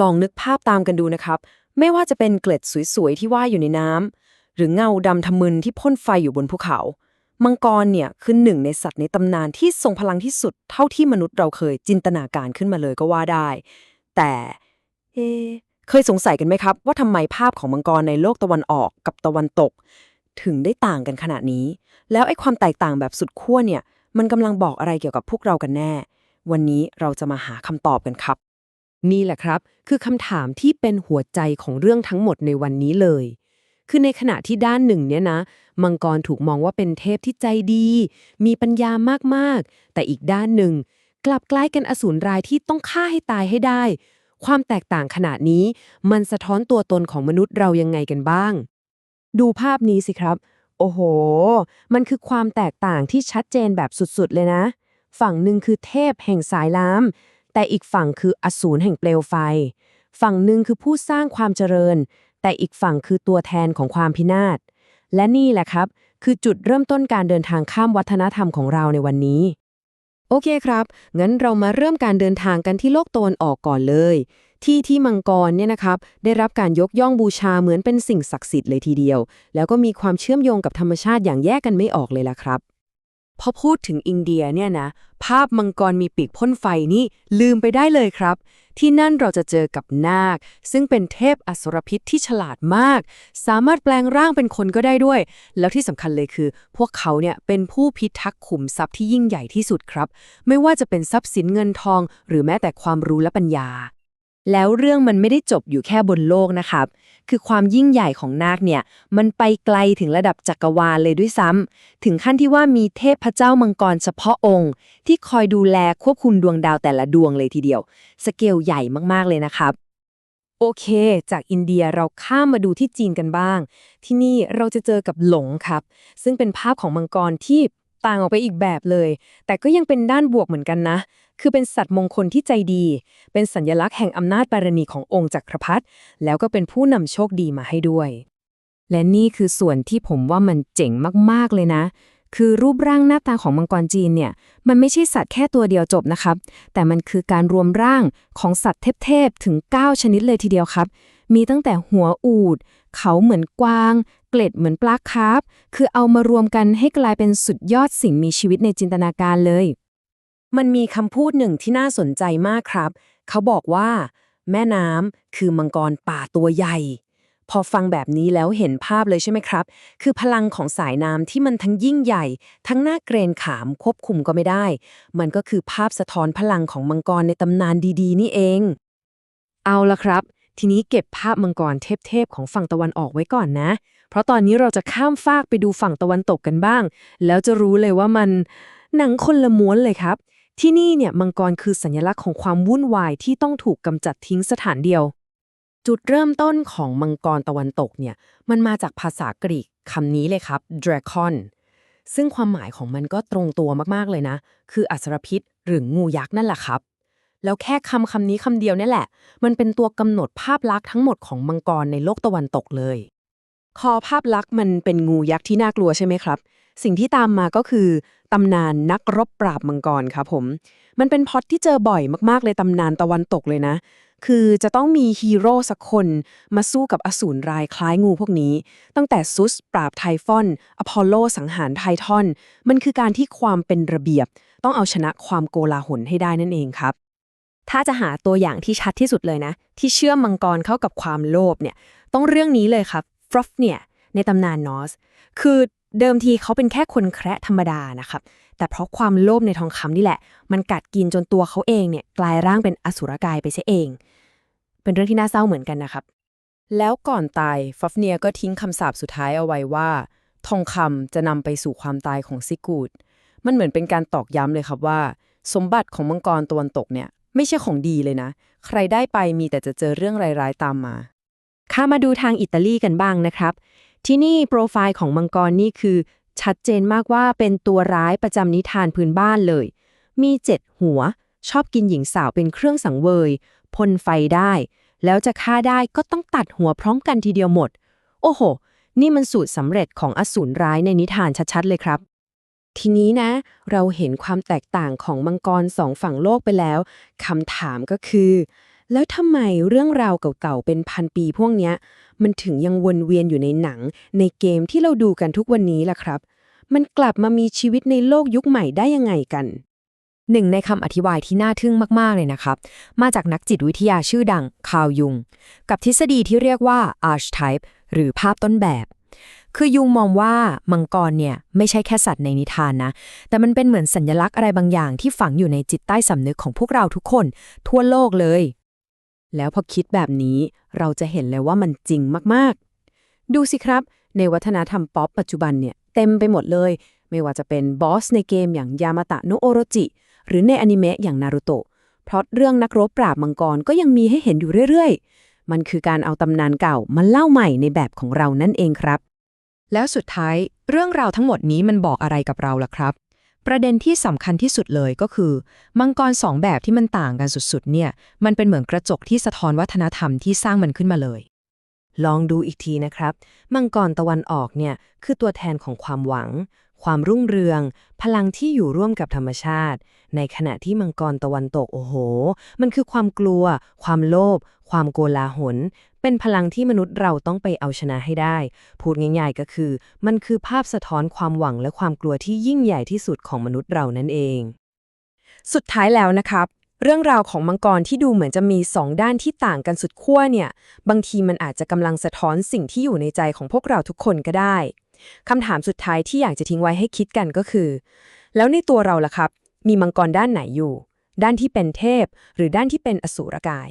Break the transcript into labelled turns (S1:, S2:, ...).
S1: ลองนึกภาพตามกันดูนะครับ ไม่ว่าจะเป็นเกล็ดสวยๆที่ว่ายอยู่ในน้ำหรือเงาดำทะมึนที่พ่นไฟอยู่บนภูเขา มังกรเนี่ยคือหนึ่งในสัตว์ในตำนานที่ทรงพลังที่สุด เท่าที่มนุษย์เราเคยจินตนาการขึ้นมาเลยก็ว่าได้ แต่เอเคยสงสัยกันไหมครับ ว่าทำไมภาพของมังกรในโลกตะวันออกกับตะวันตก ถึงได้ต่างกันขนาดนี้ แล้วไอ้ความแตกต่างแบบสุดขั้วเนี่ย มันกำลังบอกอะไรเกี่ยวกับพวกเรากันแน่ วันนี้เราจะมาหาคำตอบกันครับ
S2: นี่แหละครับ คือคำถามที่เป็นหัวใจของเรื่องทั้งหมดในวันนี้เลย คือในขณะที่ด้านหนึ่งเนี่ยนะ มังกรถูกมองว่าเป็นเทพที่ใจดี มีปัญญามากๆ แต่อีกด้านหนึ่ง กลับกลายเป็นอสูรรายที่ต้องฆ่าให้ตายให้ได้ ความแตกต่างขนาดนี้ มันสะท้อนตัวตนของมนุษย์เรายังไงกันบ้าง ดูภาพนี้สิครับ โอ้โห มันคือความแตกต่างที่ชัดเจนแบบสุดๆเลยนะ ฝั่งหนึ่งคือเทพแห่งสายล้ำ แต่อีกฝั่งคืออสูรแห่งเปลวไฟ ฝั่งหนึ่งคือผู้สร้างความเจริญ แต่อีกฝั่งคือตัวแทนของความพินาศ และนี่แหละครับ คือจุดเริ่มต้นการเดินทางข้ามวัฒนธรรมของเราในวันนี้ โอเคครับ งั้นเรามาเริ่มการเดินทางกันที่โลกตะวันออกก่อนเลย ที่ที่มังกรเนี่ยนะครับ ได้รับการยกย่องบูชาเหมือนเป็นสิ่งศักดิ์สิทธิ์เลยทีเดียว แล้วก็มีความเชื่อมโยงกับธรรมชาติอย่างแยกกันไม่ออกเลยล่ะครับ พอพูดถึงอินเดียเนี่ยนะ ภาพมังกรมีปีกพ่นไฟนี่ลืมไปได้เลยครับ ที่นั่นเราจะเจอกับนาค ซึ่งเป็นเทพอสรพิษที่ฉลาดมาก สามารถแปลงร่างเป็นคนก็ได้ด้วย แล้วที่สำคัญเลยคือ พวกเขาเนี่ยเป็นผู้พิทักษ์ขุมทรัพย์ที่ยิ่งใหญ่ที่สุดครับ ไม่ว่าจะเป็นทรัพย์สินเงินทอง หรือแม้แต่ความรู้และปัญญา แล้วเรื่องมันไม่ได้จบอยู่แค่บนโลกนะครับ คือความยิ่งใหญ่ของนาคเนี่ยมันไปไกลถึงระดับจักรวาลเลยด้วยซ้ำถึงขั้นที่ว่ามีเทพเจ้ามังกรเฉพาะองค์ ที่คอยดูแลควบคุมดวงดาวแต่ละดวงเลยทีเดียว สเกลใหญ่มากๆเลยนะครับโอเค จากอินเดียเราข้ามมาดูที่จีนกันบ้าง ที่นี่เราจะเจอกับหลงครับ ซึ่งเป็นภาพของมังกรที่ต่างออกไปอีกแบบเลย แต่ก็ยังเป็นด้านบวกเหมือนกันนะ คือเป็นสัตว์มงคลที่ใจดี เป็นสัญลักษณ์แห่งอำนาจบารมีขององค์จักรพรรดิแล้วก็เป็นผู้นำโชคดีมาให้ด้วย และนี่คือส่วนที่ผมว่ามันเจ๋งมากๆเลยนะ คือรูปร่างหน้าตาของมังกรจีนเนี่ย มันไม่ใช่สัตว์แค่ตัวเดียวจบนะครับ แต่มันคือการรวมร่างของสัตว์เทพๆถึง 9 ชนิดเลยทีเดียวครับ มีตั้งแต่หัวอูด เขาเหมือนกวาง เกล็ดเหมือนปลาคาร์ฟคือเอามารวมกันให้กลายเป็นสุดยอดสิ่งมีชีวิตในจินตนาการเลย มันมีคำพูดหนึ่งที่น่าสนใจมากครับ เขาบอกว่า แม่น้ำคือมังกรป่าตัวใหญ่ พอฟังแบบนี้แล้วเห็นภาพเลยใช่ไหมครับ คือพลังของสายน้ำที่มันทั้งยิ่งใหญ่ ทั้งน่าเกรงขามควบคุมก็ไม่ได้ มันก็คือภาพสะท้อนพลังของมังกรในตำนานดีๆ นี่เอง เอาละครับ ทีนี้เก็บภาพมังกรเทพๆของฝั่งตะวันออกไว้ก่อนนะ เพราะตอนนี้เราจะข้ามฟากไปดูฝั่งตะวันตกกันบ้าง แล้วจะรู้เลยว่ามันหนังคนละม้วนเลยครับ ที่นี่เนี่ยมังกรคือสัญลักษณ์ของความวุ่นวายที่ต้องถูกกำจัดทิ้งสถานเดียว จุดเริ่มต้นของมังกรตะวันตกเนี่ยมันมาจากภาษากรีกคำนี้เลยครับ dragon ซึ่งความหมายของมันก็ตรงตัวมากๆเลยนะ คืออสรพิษหรืองูยักษ์นั่นแหละครับ แล้วแค่คำคำนี้คำเดียวนี่แหละ มันเป็นตัวกำหนดภาพลักษณ์ทั้งหมดของมังกรในโลกตะวันตกเลย คอภาพลักษณ์มันเป็นงูยักษ์ที่น่ากลัวใช่ไหมครับ สิ่งที่ตามมาก็คือตำนานนักรบปราบมังกรครับผม มันเป็นพอตที่เจอบ่อยมากๆเลยตำนานตะวันตกเลยนะ คือจะต้องมีฮีโร่สักคนมาสู้กับอสูรรายคล้ายงูพวกนี้ ตั้งแต่ซุสปราบไทฟอน อพอลโลสังหารไททอน มันคือการที่ความเป็นระเบียบ ต้องเอาชนะความโกลาหลให้ได้นั่นเองครับถ้าจะหาตัวอย่างที่ชัดที่สุดเลยนะ ที่เชื่อมมังกรเข้ากับความโลภเนี่ย ต้องเรื่องนี้เลยครับฟรอฟเนี่ยในตำนานนอส คือ เดิมทีเขาเป็นแค่คนแคระธรรมดานะครับ แต่เพราะความโลภในทองคำนี่แหละ มันกัดกินจนตัวเขาเองเนี่ยกลายร่างเป็นอสุรกายไปเสียเอง เป็นเรื่องที่น่าเศร้าเหมือนกันนะครับ แล้วก่อนตายฟอฟเนียก็ทิ้งคำสาปสุดท้ายเอาไว้ว่า ทองคำจะนำไปสู่ความตายของซิกูด มันเหมือนเป็นการตอกย้ำเลยครับว่า สมบัติของมังกรตะวันตกเนี่ย ไม่ใช่ของดีเลยนะ ใครได้ไปมีแต่จะเจอเรื่องร้ายๆตามมาข้ามาดูทางอิตาลีกันบ้างนะครับ ที่นี่โปรไฟล์ของมังกรนี่คือ ชัดเจนมากว่าเป็นตัวร้ายประจำนิทานพื้นบ้านเลย มีเจ็ดหัว ชอบกินหญิงสาวเป็นเครื่องสังเวยพ่นไฟได้ แล้วจะฆ่าได้ก็ต้องตัดหัวพร้อมกันทีเดียวหมด โอ้โห นี่มันสูตรสำเร็จของอสูรร้ายในนิทานชัดๆเลยครับทีนี้นะ เราเห็นความแตกต่างของมังกรสองฝั่งโลกไปแล้วคำถามก็คือ แล้วทำไมเรื่องราวเก่าๆ เป็นพันปีพวกเนี้ย มันถึงยังวนเวียนอยู่ในหนัง ในเกมที่เราดูกันทุกวันนี้ล่ะครับ มันกลับมามีชีวิตในโลกยุคใหม่ได้ยังไงกัน
S1: หนึ่งในคำอธิบายที่น่าทึ่งมากๆเลยนะครับ มาจากนักจิตวิทยาชื่อดังคาร์ยุง กับทฤษฎีที่เรียกว่า archetype หรือภาพต้นแบบ คือยุงมองว่ามังกรเนี่ยไม่ใช่แค่สัตว์ในนิทานนะ แต่มันเป็นเหมือนสัญลักษณ์อะไรบางอย่างที่ฝังอยู่ในจิตใต้สำนึกของพวกเราทุกคน ทั่วโลกเลย
S2: แล้วพอคิดแบบนี้เราจะเห็นเลยว่ามันจริงมากๆ ดูสิครับ ในวัฒนธรรมป๊อปปัจจุบันเนี่ยเต็มไปหมดเลย ไม่ว่าจะเป็นบอสในเกมอย่างยามาตะโนโอโรจิ หรือในอนิเมะอย่างนารูโตะเพราะเรื่องนักรบปราบมังกรก็ยังมีให้เห็นอยู่เรื่อยๆ มันคือการเอาตำนานเก่ามาเล่าใหม่ในแบบของเรานั่นเองครับ
S3: แล้วสุดท้ายเรื่องราวทั้งหมดนี้มันบอกอะไรกับเราล่ะครับ ประเด็นที่สำคัญที่สุดเลยก็คือ มังกรสองแบบที่มันต่างกันสุดๆ เนี่ย มันเป็นเหมือนกระจกที่สะท้อนวัฒนธรรมที่สร้างมันขึ้นมาเลย
S2: ลองดูอีกทีนะครับ มังกรตะวันออกเนี่ยคือตัวแทนของความหวัง ความรุ่งเรือง พลังที่อยู่ร่วมกับธรรมชาติ ในขณะที่มังกรตะวันตกโอ้โห มันคือความกลัว ความโลภความโกลาหล เป็นพลังที่มนุษย์เราต้องไปเอาชนะให้ได้ พูดง่ายๆก็คือ มันคือภาพสะท้อนความหวังและความกลัวที่ยิ่งใหญ่ที่สุดของมนุษย์เรานั่นเอง สุดท้ายแล้วนะครับ เรื่องราวของมังกรที่ดูเหมือนจะมีสองด้านที่ต่างกันสุดขั้วเนี่ย บางทีมันอาจจะกำลังสะท้อนสิ่งที่อยู่ในใจของพวกเราทุกคนก็ได้คำถามสุดท้ายที่อยากจะทิ้งไว้ให้คิดกันก็คือ แล้วในตัวเราล่ะครับ มีมังกรด้านไหนอยู่ ด้านที่เป็นเทพ หรือด้านที่เป็นอสูรกาย